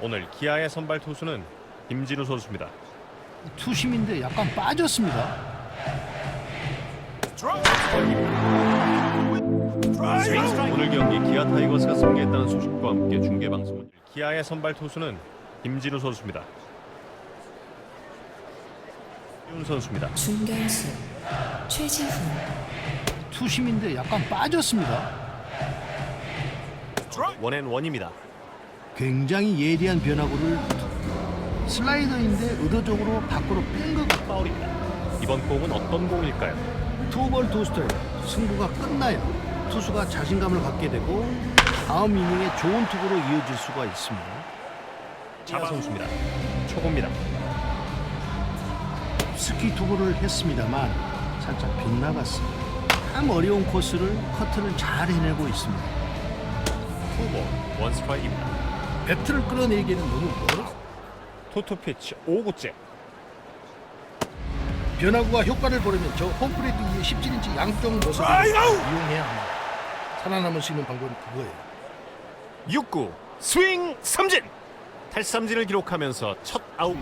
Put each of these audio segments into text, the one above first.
오늘 기아의 선발 투수는 김진우 선수입니다. 투심인데 약간 빠졌습니다. 오늘 경기 기아 타이거스가 승리했다는 소식과 함께 중계 방송은 기아의 선발 투수는 김진우 선수입니다. 윤 선수입니다. 중견수 최지훈 투심인데 약간 빠졌습니다. 원앤 원입니다. 굉장히 예리한 변화구를 슬라이더인데 의도적으로 밖으로 뺀것 같고 파울입니다. 이번 공은 어떤 공일까요? 투볼 투스트라이크 승부가 끝나야 투수가 자신감을 갖게 되고 다음 이닝에 좋은 투구로 이어질 수가 있습니다. 기아 선수입니다. 초구입니다. 스키 투구를 했습니다만 살짝 빗나갔습니다. 참 어려운 코스를 커트를 잘 해내고 있습니다. 투볼 원 스트라이크입니다. 배트를 끌어내기에는 너무 멀어. 투투 피치 5구째 변화구가 효과를 보려면 저 홈플레이트 위에 17인치 양쪽 모습을 이용해야 합니다. 살아남을 수 있는 방법은 그거예요. 6구 스윙 삼진 탈삼진을 기록하면서 첫 아웃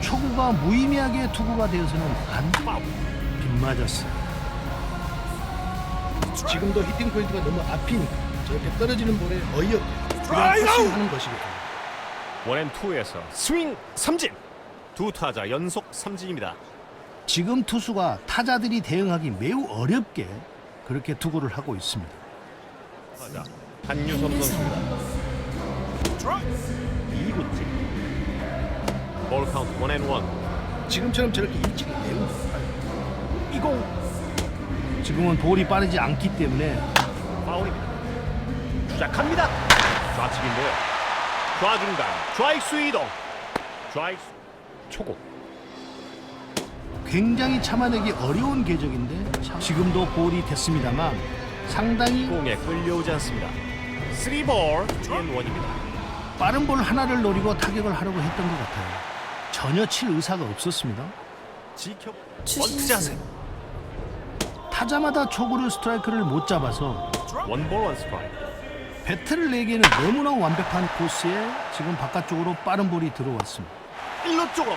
초구가 무의미하게 투구가 되어서는 안 빗맞았어요. 지금도 히팅 포인트가 너무 앞이니까 저렇게 떨어지는 볼에 어이없게 패스하는 것이거든요. 원앤 투에서 스윙 삼진 두 타자 연속 삼진입니다. 지금 투수가 타자들이 대응하기 매우 어렵게 그렇게 투구를 하고 있습니다. 타자 한유섬 선수입니다. 2구째 볼 카운트 원앤 원 지금처럼 저렇게 매우 높아요. 이공 지금은 볼이 빠르지 않기 때문에 파울입니다. 주작합니다. 좌측인데요. 좌중간 좌익수 이동 좌익수 초구 굉장히 참아내기 어려운 궤적인데 참- 지금도 볼이 됐습니다만 상당히 공에 끌려오지 않습니다. 3볼 1원입니다. 빠른 볼 하나를 노리고 타격을 하려고 했던 것 같아요. 전혀 칠 의사가 없었습니다. 지켜 원투 추신수 자세 타자마다 초구를 스트라이크를 못 잡아서 원볼 원 스트라이크 배트를 내기에는 너무나 완벽한 코스에 지금 바깥쪽으로 빠른 볼이 들어왔습니다. 1루 쪽으로